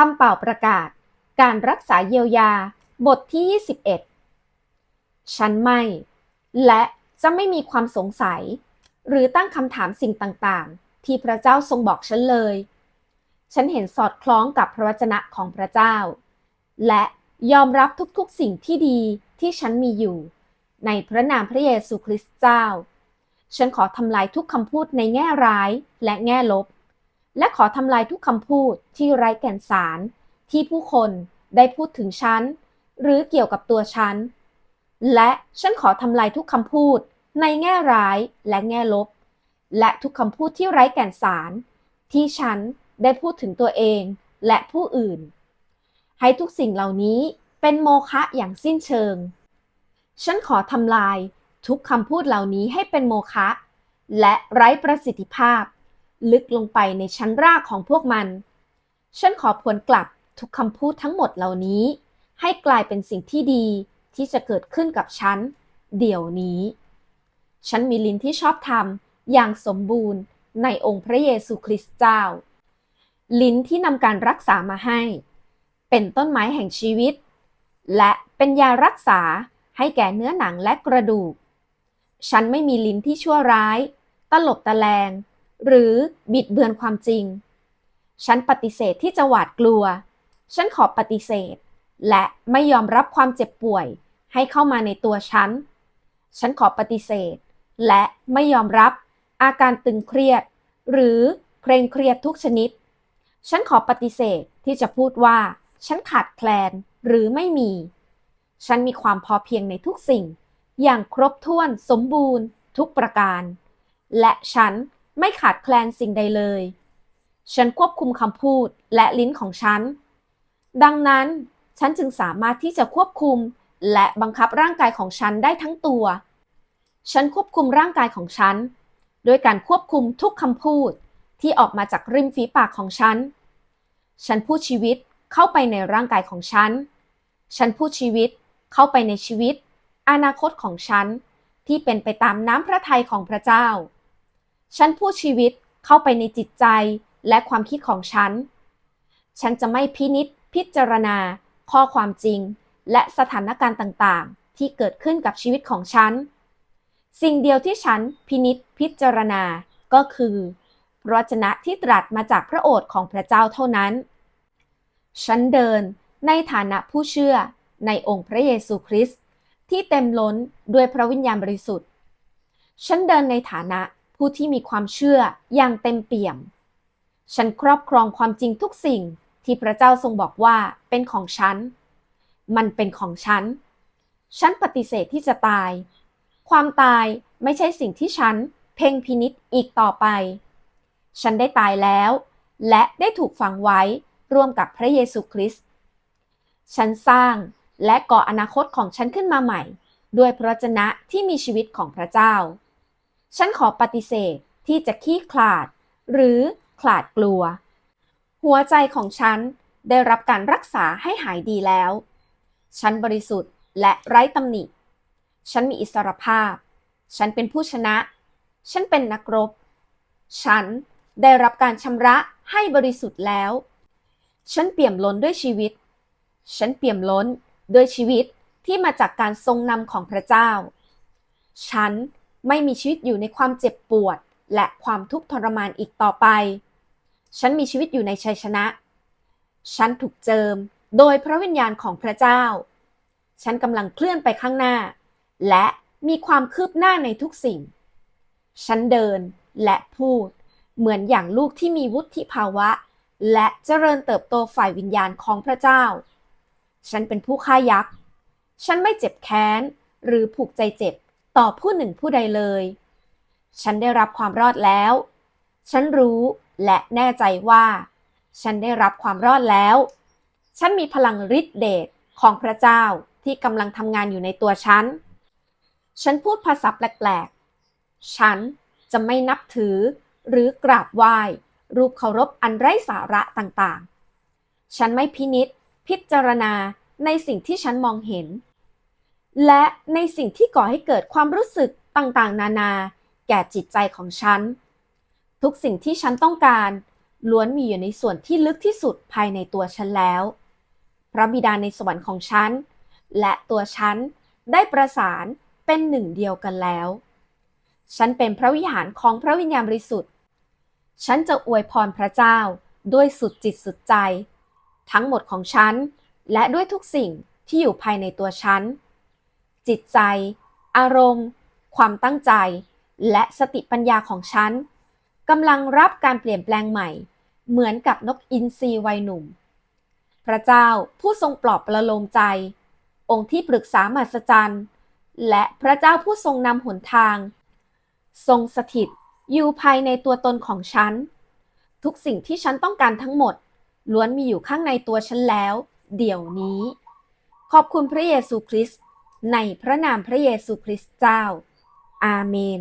คำเป่าประกาศ การรักษาเยียวยา บทที่ 21 ฉันไม่ และจะไม่มีความสงสัย หรือตั้งคำถามสิ่งต่างๆ ที่พระเจ้าทรงบอกฉันเลย ฉันเห็นสอดคล้องกับพระวจนะของพระเจ้า และยอมรับทุกๆสิ่งที่ดีที่ฉันมีอยู่ ในพระนามพระเยซูคริสต์เจ้า ฉันขอทำลายทุกคำพูดในแง่ร้ายและแง่ลบ และขอทำลายทุกคำพูดที่ไร้แก่นสาร ที่ผู้คนได้พูดถึงฉัน หรือเกี่ยวกับตัวฉัน และฉันขอทำลายทุกคำพูดในแง่ร้ายและแง่ลบ และทุกคำพูดที่ไร้แก่นสาร ที่ฉันได้พูดถึงตัวเองและผู้อื่น ให้ทุกสิ่งเหล่านี้เป็นโมฆะอย่างสิ้นเชิง ฉันขอทำลายทุกคำพูดเหล่านี้ให้เป็นโมฆะและไร้ประสิทธิภาพ ลึกลงไปในชั้นรากของพวกมัน ฉันขอผลกลับทุกคำพูดทั้งหมดเหล่านี้ ให้กลายเป็นสิ่งที่ดีที่จะเกิดขึ้นกับฉัน เดี๋ยวนี้ ฉันมีลิ้นที่ชอบทำอย่างสมบูรณ์ในองค์พระเยซูคริสต์เจ้า ลิ้นที่นำการรักษามาให้ เป็นต้นไม้แห่งชีวิต และเป็นยารักษาให้แก่เนื้อหนังและกระดูก ฉันไม่มีลิ้นที่ชั่วร้าย ตลบตะแลง หรือบิดเบือนความจริง ฉันปฏิเสธที่จะหวาดกลัว ฉันขอปฏิเสธ และไม่ยอมรับความเจ็บป่วย ให้เข้ามาในตัวฉัน ฉันขอปฏิเสธ และไม่ยอมรับ อาการตึงเครียด หรือเคร่งเครียดทุกชนิด ฉันขอปฏิเสธที่จะพูดว่า ฉันขาดแคลนหรือไม่มี ฉันมีความพอเพียงในทุกสิ่ง อย่างครบถ้วนสมบูรณ์ ทุกประการ และฉัน ไม่ขาดแคลนสิ่งใดเลย ฉันควบคุมคำพูดและลิ้นของฉัน ดังนั้นฉันจึงสามารถที่จะควบคุมและบังคับร่างกายของฉันได้ทั้งตัว ฉันควบคุมร่างกายของฉันด้วยการควบคุมทุกคำพูดที่ออกมาจากริมฝีปากของฉัน ฉันพูดชีวิตเข้าไปในร่างกายของฉัน ฉันพูดชีวิตเข้าไปในชีวิต อนาคตของฉันที่เป็นไปตามน้ำพระทัยของพระเจ้า ฉันพูดชีวิตเข้าไปในจิตใจและความคิดของฉัน ฉันจะไม่พินิษพิจารณา ข้อความจริง และสถานการณ์ต่างๆ ที่เกิดขึ้นกับชีวิตของฉัน สิ่งเดียวที่ฉันพินิษพิจารณาก็คือพระวจนะที่ตรัสมาจากพระโอษฐ์ของพระเจ้าเท่านั้น ฉันเดินในฐานะผู้เชื่อในองค์พระเยซูคริสต์ที่เต็มล้นด้วยพระวิญญาณบริสุทธิ์ ฉันเดินในฐานะ ผู้ที่มีความเชื่ออย่างเต็มเปี่ยม ฉันครอบครองความจริงทุกสิ่งที่พระเจ้าทรงบอกว่าเป็นของฉัน มันเป็นของฉัน ฉันปฏิเสธที่จะตาย ความตายไม่ใช่สิ่งที่ฉันเพ่งพินิษอีกต่อไป ฉันได้ตายแล้ว และได้ถูกฝังไว้ร่วมกับพระเยซูคริสต์ ฉันสร้างและก่ออนาคตของฉันขึ้นมาใหม่ ด้วยพระวจนะที่มีชีวิตของพระเจ้า ฉันขอปฏิเสธที่จะขี้ขลาด หรือขลาดกลัว หัวใจของฉันได้รับการรักษาให้หายดีแล้ว ฉันบริสุทธิ์และไร้ตำหนิ ฉันมีอิสรภาพ ฉันเป็นผู้ชนะ ฉันเป็นนักรบ ฉันได้รับการชำระให้บริสุทธิ์แล้ว ฉันเปี่ยมล้นด้วยชีวิต ฉันเปี่ยมล้นด้วยชีวิตที่มาจากการทรงนำของพระเจ้า ฉัน ไม่มีชีวิตอยู่ในความเจ็บปวด และความทุกข์ทรมานอีกต่อไป ฉันมีชีวิตอยู่ในชัยชนะ ฉันถูกเจิมโดยพระวิญญาณของพระเจ้า ฉันกำลังเคลื่อนไปข้างหน้า และมีความคืบหน้าในทุกสิ่ง ฉันเดินและพูด เหมือนอย่างลูกที่มีวุฒิภาวะ และเจริญเติบโตฝ่ายวิญญาณของพระเจ้า ฉันเป็นผู้ฆ่ายักษ์ ฉันไม่เจ็บแค้นหรือผูกใจเจ็บ ต่อผู้หนึ่งผู้ใดเลย ฉันได้รับความรอดแล้ว ฉันรู้และแน่ใจว่า ฉันได้รับความรอดแล้ว ฉันมีพลังฤทธิ์เดชของพระเจ้าที่กำลังทำงานอยู่ในตัวฉัน ฉันพูดภาษาแปลกๆ ฉันจะไม่นับถือหรือกราบไหว้ รูปเคารพอันไร้สาระต่างๆ ฉันไม่พินิษพิจารณาในสิ่งที่ฉันมองเห็น และในสิ่งที่ก่อให้เกิดความรู้สึกต่างๆ นานา แก่จิตใจของฉัน ทุกสิ่งที่ฉันต้องการ ล้วนมีอยู่ในส่วนที่ลึกที่สุดภายในตัวฉันแล้ว พระบิดาในสวรรค์ของฉัน และตัวฉันได้ประสานเป็นหนึ่งเดียวกันแล้ว ฉันเป็นพระวิหารของพระวิญญาณบริสุทธิ์ ฉันจะอวยพรพระเจ้าด้วยสุดจิตสุดใจ ทั้งหมดของฉัน และด้วยทุกสิ่งที่อยู่ภายในตัวฉัน จิตใจ อารมณ์ ความตั้งใจ และสติปัญญาของฉันกำลังรับการเปลี่ยนแปลงใหม่ เหมือนกับนกอินทรีวัยหนุ่ม พระเจ้าผู้ทรงปลอบประโลมใจ องค์ที่ปรึกษามหัศจรรย์ และพระเจ้าผู้ทรงนำหนทาง ทรงสถิตอยู่ภายในตัวตนของฉัน ทุกสิ่งที่ฉันต้องการทั้งหมด ล้วนมีอยู่ข้างในตัวฉันแล้ว เดี๋ยวนี้ ขอบคุณพระเยซูคริสต์ ในพระนามพระเยซูคริสต์เจ้า อาเมน